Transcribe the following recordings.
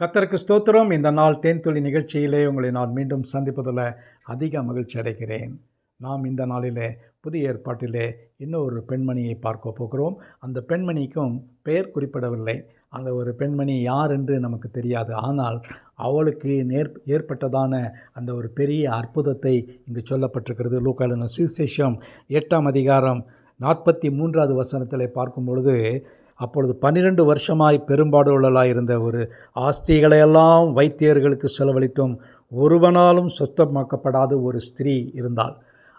கத்தருக்கு ஸ்தோத்திரம். இந்த நாள் தேன்துளி நிகழ்ச்சியிலே உங்களை நான் மீண்டும் சந்திப்பதில் அதிக மகிழ்ச்சி அடைகிறேன். நாம் இந்த நாளிலே புதிய ஏற்பாட்டிலே இன்னொரு பெண்மணியை பார்க்க போகிறோம். அந்த பெண்மணிக்கும் பெயர் குறிப்பிடவில்லை. அந்த ஒரு பெண்மணி யார் என்று நமக்கு தெரியாது. ஆனால் அவளுக்கு நேர் ஏற்பட்டதான அந்த ஒரு பெரிய அற்புதத்தை இங்கு சொல்லப்பட்டிருக்கிறது. லூக்காளின சுவிசேஷம் எட்டாம் அதிகாரம் நாற்பத்தி மூன்றாவது வசனத்தில் பார்க்கும் பொழுது அப்பொழுது பன்னிரண்டு வருஷமாய் பெரும்பாடுள்ளலாய் இருந்த ஒரு ஆஸ்திகளையெல்லாம் வைத்தியர்களுக்கு செலவழித்தும் ஒருவனாலும் சொத்தமாக்கப்படாத ஒரு ஸ்திரீ இருந்தாள்.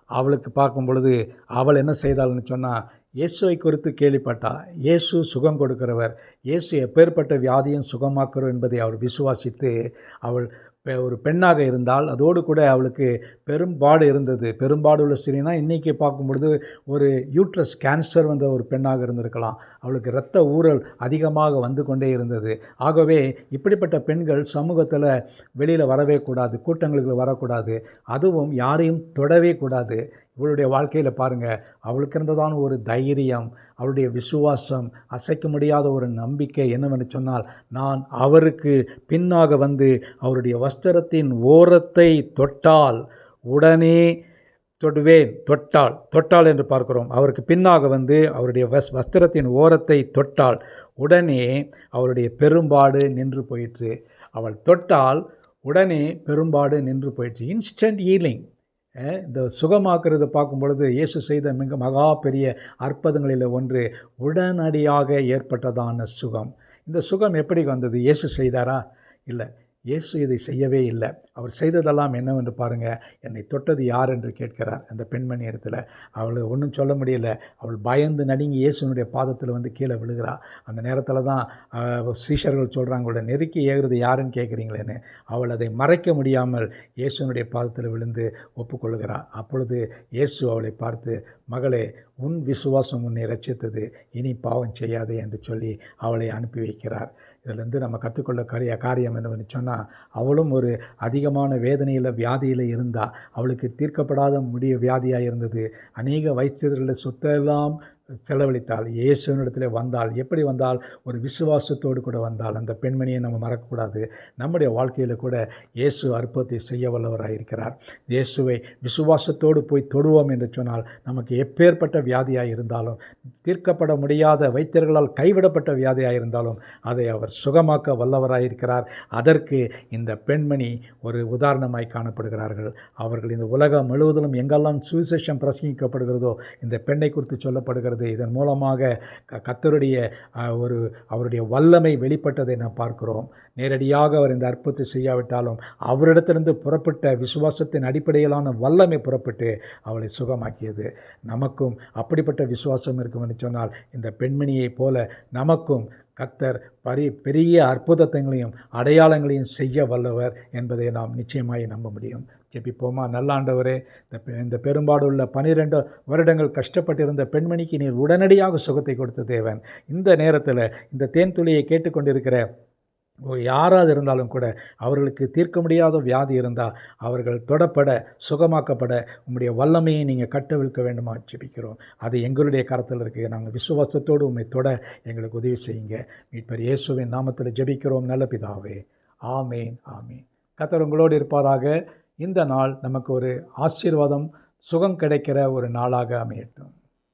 அவளுக்கு பார்க்கும் பொழுது அவள் என்ன செய்தாள்னு சொன்னால் இயேசுவை குறித்து கேள்விப்பட்டா இயேசு சுகம் கொடுக்கிறவர் இயேசு எப்பேற்பட்ட வியாதியும் சுகமாக்குறோம் என்பதை அவள் விசுவாசித்து அவள் ஒரு பெண்ணாக இருந்தால் அதோடு கூட அவளுக்கு பெரும்பாடு இருந்தது. பெரும்பாடு உள்ள ஸ்திரீனா இன்றைக்கி பார்க்கும்பொழுது ஒரு யூட்ரஸ் கேன்சர் வந்த ஒரு பெண்ணாக இருந்திருக்கலாம். அவளுக்கு இரத்த ஊறல் அதிகமாக வந்து கொண்டே இருந்தது. ஆகவே இப்படிப்பட்ட பெண்கள் சமூகத்தில் வெளியில் வரவே கூடாது கூட்டங்களுக்கு வரக்கூடாது. அதுவும் யாரையும் தொடவே கூடாது. இவளுடைய வாழ்க்கையில் பாருங்கள் அவளுக்கு இருந்ததான ஒரு தைரியம் அவளுடைய விசுவாசம் அசைக்க முடியாத ஒரு நம்பிக்கை என்னவென்று சொன்னால் நான் அவருக்கு பின்னாக வந்து அவருடைய வஸ்திரத்தின் ஓரத்தை தொட்டால் உடனே தொடுவேன். தொட்டால் தொட்டால் என்று பார்க்கிறோம். அவருக்கு பின்னாக வந்து அவருடைய வஸ் வஸ்திரத்தின் ஓரத்தை தொட்டால் உடனே அவருடைய பெரும்பாடு நின்று போயிற்று. அவள் தொட்டால் உடனே பெரும்பாடு நின்று போயிடுச்சு இன்ஸ்டன்ட் ஹீலிங் இந்த சுகமாக்குறத பார்க்கும் பொழுது இயேசு செய்த மிக மகா பெரிய அற்புதங்களில் ஒன்று உடனடியாக ஏற்பட்டதான சுகம். இந்த சுகம் எப்படி வந்தது? இயேசு செய்தாரா? இல்லை. இயேசு இதை செய்யவே இல்லை. அவர் செய்ததெல்லாம் என்னவென்று பாருங்கள் என்னை தொட்டது யார் என்று கேட்கிறார். அந்த பெண்மணி இடத்துல அவள் ஒன்றும் சொல்ல முடியல. அவள் பயந்து நடுங்கி இயேசுனுடைய பாதத்தில் வந்து கீழே விழுகிறா. அந்த நேரத்தில் தான் சீஷர்கள் சொல்கிறாங்க அவளை நெருக்கி ஏகிறது யாருன்னு கேட்குறீங்களேன்னு. அவள் அதை மறைக்க முடியாமல் இயேசுனுடைய பாதத்தில் விழுந்து ஒப்புக்கொள்கிறாள் அப்பொழுது இயேசு அவளை பார்த்து மகளே உன் விசுவாசம் உன்னை ரட்சித்தது இனி பாவம் செய்யாதே என்று சொல்லி அவளை அனுப்பி வைக்கிறார். இதிலிருந்து நம்ம கற்றுக்கொள்ள கரிய காரியம் என்னவென்னு சொன்னால் அவளும் ஒரு அதிகமான வேதனையில் வியாதியில் இருந்தால் அவளுக்கு தீர்க்கப்படாத முடிய வியாதியாக இருந்தது. அநேக வைத்தியர்களில் சொத்தெல்லாம் செலவழித்தாள் இயேசுனிடத்தில் வந்தால் எப்படி வந்தால்? ஒரு விசுவாசத்தோடு கூட வந்தால். அந்த பெண்மணியை நம்ம மறக்கக்கூடாது. நம்முடைய வாழ்க்கையில் கூட இயேசு அற்புதத்தை செய்ய வல்லவராக இருக்கிறார். இயேசுவை விசுவாசத்தோடு போய் தொடுவோம் என்று சொன்னால் நமக்கு எப்பேற்பட்ட வியாதியாக இருந்தாலும் தீர்க்கப்பட முடியாத வைத்தியர்களால் கைவிடப்பட்ட வியாதியாக இருந்தாலும் அதை அவர் சுகமாக்க வல்லவராக இருக்கிறார். அதற்கு இந்த பெண்மணி ஒரு உதாரணமாய் காணப்படுகிறார்கள். அவர்கள் இந்த உலகம் முழுவதிலும் எங்கெல்லாம் சுவிசேஷம் பிரசங்கிக்கப்படுகிறதோ இந்த பெண்ணை குறித்து சொல்லப்படுகிறது. இதன் மூலமாக க கத்தருடைய ஒரு அவருடைய வல்லமை வெளிப்பட்டதை நாம் பார்க்கிறோம். நேரடியாக அவர் இந்த அற்புதத்தை செய்யாவிட்டாலும் அவரிடத்திலிருந்து புறப்பட்ட விசுவாசத்தின் அடிப்படையிலான வல்லமை புறப்பட்டு அவளை சுகமாக்கியது. நமக்கும் அப்படிப்பட்ட விசுவாசம் இருக்கும்னு சொன்னால் இந்த பெண்மணியைப் போல நமக்கும் கத்தர் பரி பெரிய அற்புதத்தங்களையும் அடையாளங்களையும் செய்ய வல்லவர் என்பதை நாம் நிச்சயமாய் நம்ப முடியும். ஜெபிப்போமா? நல்லாண்டவரே இந்த பெ- இந்த பெரும்பாடுள்ள பனிரெண்டு வருடங்கள் கஷ்டப்பட்டிருந்த பெண்மணிக்கு நீர் உடனடியாக சுகத்தை கொடுத்த தேவன். இந்த நேரத்தில் இந்த தேன் துளியை கேட்டுக்கொண்டிருக்கிற யாராவது இருந்தாலும் கூட அவர்களுக்கு தீர்க்க முடியாத வியாதி இருந்தால் அவர்கள் தொடப்பட சுகமாக்கப்பட உங்களுடைய வல்லமையை நீங்கள் கட்டவிழ்க்க வேண்டுமா ஜெபிக்கிறோம். அது எங்களுடைய கரத்தில் இருக்குது நாங்கள் விசுவாசத்தோடு உண்மை தொட எங்களுக்கு உதவி செய்யுங்க. மீட்பர் இயேசுவின் நாமத்தில் ஜெபிக்கிறோம். நல்ல பிதாவே. ஆமேன் ஆமேன். கத்தர் உங்களோடு இருப்பாராக. இந்த நாள் நமக்கு ஒரு ஆசீர்வாதம் சுகம் கிடைக்கிற ஒரு நாளாக அமையட்டும்.